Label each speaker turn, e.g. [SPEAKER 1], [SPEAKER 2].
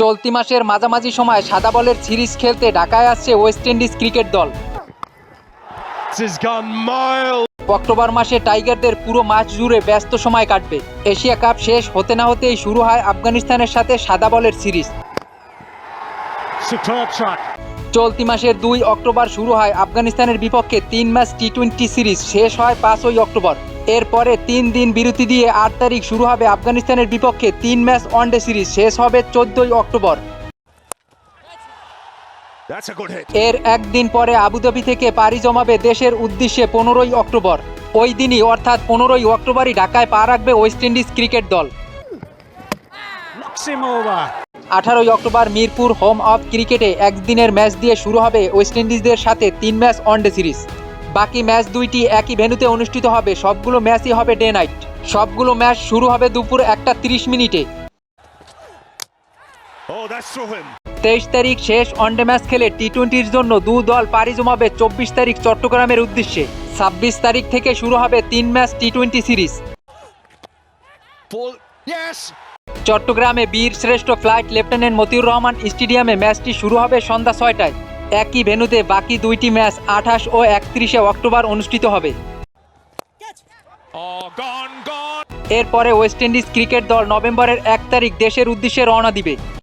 [SPEAKER 1] চলতি মাসের মাঝামাঝি সময় সাদা বলের সিরিজ খেলতে ঢাকায় আসছে ওয়েস্ট ইন্ডিজ ক্রিকেট দল. অক্টোবর মাসে টাইগারদের পুরো মাস জুড়ে ব্যস্ত সময় কাটবে। এশিয়া কাপ শেষ হতে না হতেই শুরু হয় আফগানিস্তানের সাথে সাদা বলের সিরিজ। চলতি মাসের দুই অক্টোবর শুরু হয় আফগানিস্তানের বিপক্ষে তিন ম্যাচ টি টোয়েন্টি সিরিজ। শেষ হয় পাঁচই অক্টোবর। এরপরে তিন দিন বিরতি দিয়ে আট তারিখ শুরু হবে আফগানিস্তানের বিপক্ষে তিন ম্যাচ ওয়ানডে সিরিজ। শেষ হবে চোদ্দই অক্টোবর. এর একদিন পরে আবুধাবি থেকে পাড়ি জমাবে দেশের উদ্দেশ্যে পনেরোই অক্টোবর। ওই দিনই অর্থাৎ পনেরোই অক্টোবরই ঢাকায় পা রাখবে ওয়েস্ট ইন্ডিজ ক্রিকেট দল. আঠারোই অক্টোবর মিরপুর হোম অফ ক্রিকেটে একদিনের ম্যাচ দিয়ে শুরু হবে ওয়েস্ট ইন্ডিজদের সাথে তিন ম্যাচ ওয়ানডে সিরিজ। বাকি ম্যাচ দুইটি একই ভেন্যুতে অনুষ্ঠিত হবে। সবগুলো ম্যাচই হবে ডে নাইট। সবগুলো ম্যাচ শুরু হবে দুপুর একটা তিরিশ মিনিটে।
[SPEAKER 2] Oh.
[SPEAKER 1] তেইশ তারিখ শেষ ওয়ানডে ম্যাচ খেলে টি টোয়েন্টির জন্য দু দল পাড়ি জমাবে চব্বিশ তারিখ চট্টগ্রামের উদ্দেশ্যে। ছাব্বিশ তারিখ থেকে শুরু হবে তিন ম্যাচ টি টোয়েন্টি সিরিজ. চট্টগ্রামে বীর শ্রেষ্ঠ ফ্লাইট লেফটেন্যান্ট মতিউর রহমান স্টেডিয়ামে ম্যাচটি শুরু হবে সন্ধ্যা ছয়টায়। একই ভেন্যুতে বাকি দুইটি ম্যাচ আঠাশ ও একত্রিশে অক্টোবর অনুষ্ঠিত হবে. এরপরে ওয়েস্ট ইন্ডিজ ক্রিকেট দল নভেম্বরের এক তারিখ দেশের উদ্দেশ্যে রওনা দিবে